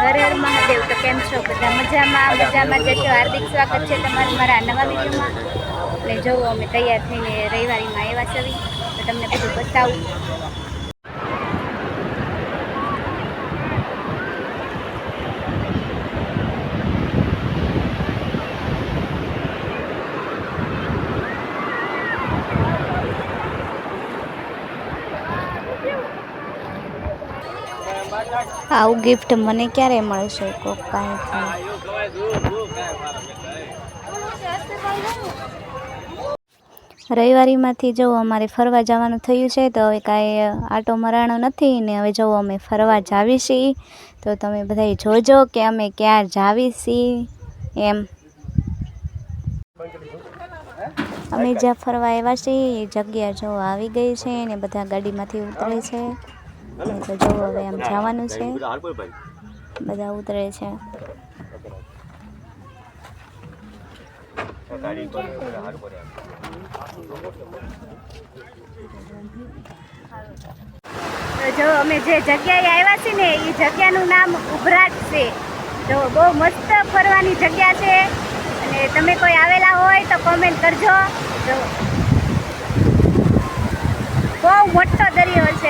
હર હર મહાદેવ, તો કેમ છો? બધા મજામાં? મજામાં જશો હાર્દિક સ્વાગત છે તમારું મારા નવા વિડીયોમાં. અને જોવો, અમે તૈયાર થઈને રવિવારીમાં આવ્યા છવી તો તમને બધું બતાવું. આવું ગિફ્ટ મને ક્યારે મળશે? કોક કાંઈથી રવિવારીમાંથી જો અમારે ફરવા જવાનું થયું છે, તો હવે કાંઈ આટો મરાણો નથી ને હવે જો અમે ફરવા જાવી છીએ તો તમે બધાય જોજો કે અમે ક્યાં જાવી છીએ એમ. અમે જ્યાં ફરવા આવ્યા છીએ, એ જગ્યા જો આવી ગઈ છે ને બધા ગાડીમાંથી ઉતરે છે. તો જો હવે આમ જવાનું છે. બધા ઉતરે છે. જો અમે જે જગ્યાએ આવ્યા છીએ ને એ જગ્યાનું નામ ઉભરાટ છે. જો બહુ મસ્ત ફરવાની જગ્યા છે. અને તમે કોઈ આવેલા હોય તો કોમેન્ટ કરજો. જો બહુ મોટો દરિયો છે.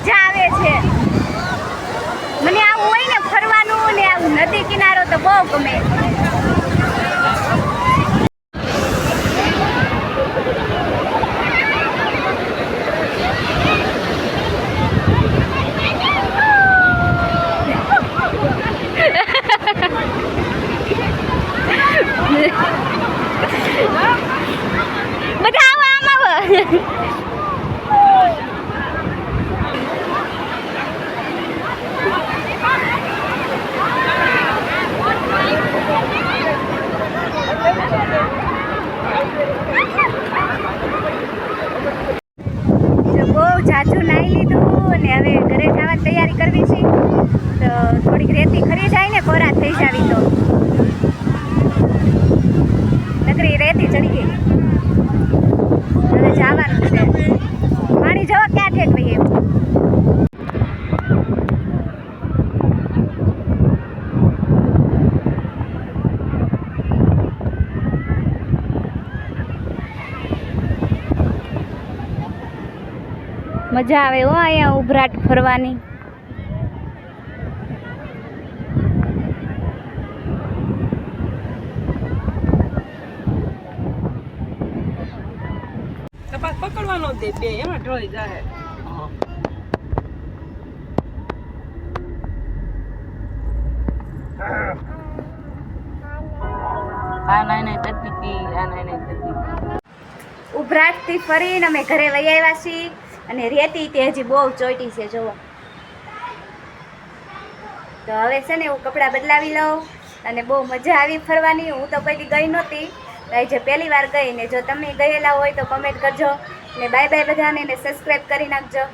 મજા આવે છે. મને આવું હોય ને ફરવાનું ને આવું નદી કિનારો તો બહુ ગમે. બધા આવો આમ આવો જો બહુ જાજુ નાહી લીધું અને હવે ઘરે જવાની તૈયારી કરવી છે. તો થોડીક રેતી ખરી જાય ને કોરા થઈ જાવી. મજા આવે હો અહીંયા ઉભરાટ ફરવાની. પકડવાનો દે બે એમાં ઢોળી જાય ઉભરાટથી ફરીને અમે ઘરે લઈ આવ્યા છીએ. અને રેતી તે હજી બહુ ચોટી છે જોવો તો હવે છે ને હું કપડાં બદલાવી લઉં અને બહુ મજા આવી ફરવાની. હું તો પછી ગઈ નહોતી. જે પહેલી વાર ગઈ ને જો તમે ગયેલા હોય તો કમેન્ટ કરજો ને બાય બાય બધાને ને સબસ્ક્રાઈબ કરી નાખજો.